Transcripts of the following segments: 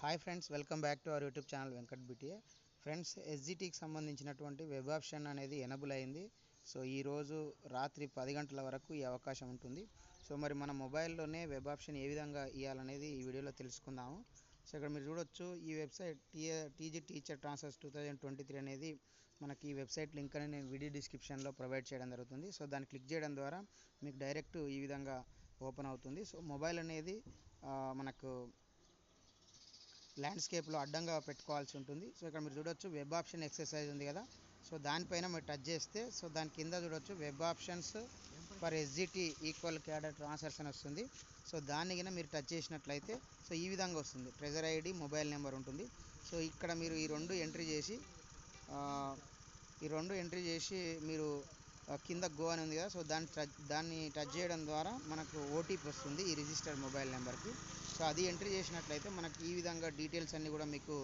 Hi friends welcome back to our YouTube channel Venkat BTA friends ఎస్జిటికి సంబంధించినటువంటి web option అనేది enable అయింది. So ఈరోజు రాత్రి పది గంటల వరకు ఈ అవకాశం ఉంటుంది. సో మరి మన మొబైల్లోనే వెబ్ ఆప్షన్ ఏ విధంగా ఇవ్వాలనేది ఈ వీడియోలో తెలుసుకుందాము. సో ఇక్కడ మీరు చూడొచ్చు ఈ website T TG teacher transfers two thousand twenty three అనేది మనకి ఈ వెబ్సైట్ లింక్ అనేది నేను వీడియో డిస్క్రిప్షన్లో ప్రొవైడ్ చేయడం జరుగుతుంది. సో దాన్ని క్లిక్ చేయడం ద్వారా మీకు డైరెక్ట్ ఈ విధంగా ఓపెన్ అవుతుంది. సో మొబైల్ అనేది మనకు ల్యాండ్స్కేప్లో అడ్డంగా పెట్టుకోవాల్సి ఉంటుంది. సో ఇక్కడ మీరు చూడొచ్చు వెబ్ ఆప్షన్ ఎక్సర్సైజ్ ఉంది కదా. సో దానిపైన మీరు టచ్ చేస్తే సో దాని కింద చూడొచ్చు web options for SGT equal cadre transfers అని వస్తుంది. సో దాన్ని కింద మీరు టచ్ చేసినట్లయితే సో ఈ విధంగా వస్తుంది. ట్రెజర్ ఐడి మొబైల్ నెంబర్ ఉంటుంది. సో ఇక్కడ మీరు ఈ రెండు ఎంట్రీ చేసి ఈ రెండు ఎంట్రీ చేసి మీరు కింద గో అని ఉంది కదా సో దాన్ని టచ్ దాన్ని టచ్ చేయడం ద్వారా మనకు ఓటీపీ వస్తుంది ఈ రిజిస్టర్డ్ మొబైల్ నెంబర్కి. సో అది ఎంట్రీ చేసినట్లయితే మనకి ఈ విధంగా డీటెయిల్స్ అన్నీ కూడా మీకు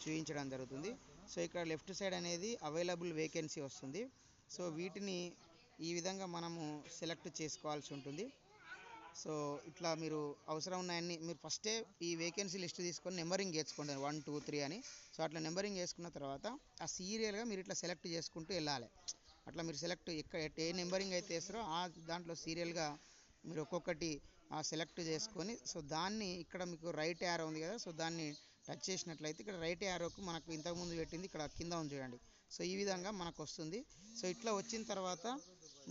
చూపించడం జరుగుతుంది. సో ఇక్కడ లెఫ్ట్ సైడ్ అనేది అవైలబుల్ వేకెన్సీ వస్తుంది. సో వీటిని ఈ విధంగా మనము సెలెక్ట్ చేసుకోవాల్సి ఉంటుంది. సో ఇట్లా మీరు అవసరం ఉన్నాయన్ని మీరు ఫస్టే ఈ వేకెన్సీ లిస్ట్ తీసుకొని నెంబరింగ్ వేసుకోండి వన్ టూ త్రీ అని. సో అట్లా నెంబరింగ్ వేసుకున్న తర్వాత ఆ సీరియల్గా మీరు ఇట్లా సెలెక్ట్ చేసుకుంటూ వెళ్ళాలి. అట్లా మీరు సెలెక్ట్ ఎక్కడ ఏ నెంబరింగ్ అయితే వేస్తారో ఆ దాంట్లో సీరియల్గా మీరు ఒక్కొక్కటి సెలెక్ట్ చేసుకొని సో దాన్ని ఇక్కడ మీకు రైట్ యారో ఉంది కదా సో దాన్ని టచ్ చేసినట్లయితే ఇక్కడ రైట్ యారోకు మనకు ఇంతకుముందు పెట్టింది ఇక్కడ కింద ఉంది చూడండి. సో ఈ విధంగా మనకు వస్తుంది. సో ఇట్లా వచ్చిన తర్వాత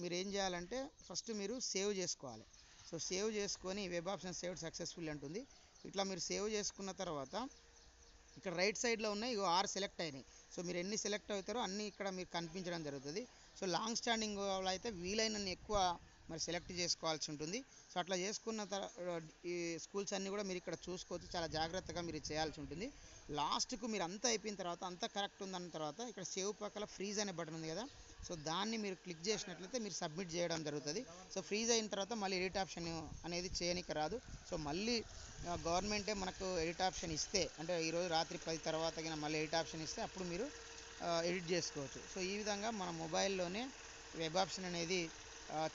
మీరు ఏం చేయాలంటే ఫస్ట్ మీరు సేవ్ చేసుకోవాలి. సో సేవ్ చేసుకొని వెబ్ ఆప్షన్ సేవ్ సక్సెస్ఫుల్ అంటుంది. ఇట్లా మీరు సేవ్ చేసుకున్న తర్వాత ఇక్కడ రైట్ సైడ్లో ఉన్నాయి ఇగో ఆరు సెలెక్ట్ అయినాయి. సో మీరు ఎన్ని సెలెక్ట్ అవుతారో అన్నీ ఇక్కడ మీకు కనిపించడం జరుగుతుంది. సో లాంగ్ స్టాండింగ్ వాళ్ళు అయితే వీలైనన్ని ఎక్కువ మరి సెలెక్ట్ చేసుకోవాల్సి ఉంటుంది. సో అట్లా చేసుకున్న తర్వాత ఈ స్కూల్స్ అన్నీ కూడా మీరు ఇక్కడ చూసుకోవచ్చు. చాలా జాగ్రత్తగా మీరు చేయాల్సి ఉంటుంది. లాస్ట్కు మీరు అంతా అయిపోయిన తర్వాత అంతా కరెక్ట్ ఉందన్న తర్వాత ఇక్కడ సేవ్ పక్కల ఫ్రీజ్ అనే బటన్ ఉంది కదా. సో దాన్ని మీరు క్లిక్ చేసినట్లయితే మీరు సబ్మిట్ చేయడం జరుగుతుంది. సో ఫ్రీజ్ అయిన తర్వాత మళ్ళీ ఎడిట్ ఆప్షన్ అనేది చేయనికి రాదు. సో మళ్ళీ గవర్నమెంటే మనకు ఎడిట్ ఆప్షన్ ఇస్తే అంటే ఈరోజు రాత్రి పది తర్వాత మళ్ళీ ఎడిట్ ఆప్షన్ ఇస్తే అప్పుడు మీరు ఎడిట్ చేసుకోవచ్చు. సో ఈ విధంగా మన మొబైల్లోనే వెబ్ ఆప్షన్ అనేది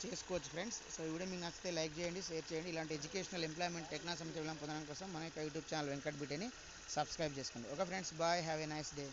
చేసుకోవచ్చు ఫ్రెండ్స్. సో ఈ వీడియో మీకు నచ్చితే లైక్ చేయండి షేర్ చేయండి. ఇలాంటి ఎడ్యుకేషనల్ ఎంప్లాయ్మెంట్ టెక్నాలజీ పొందడం కోసం మన యొక్క యూట్యూబ్ ఛానల్ వెంకట్ బిటేని సబ్స్క్రైబ్ చేసుకోండి. Okay friends bye. Have a nice day.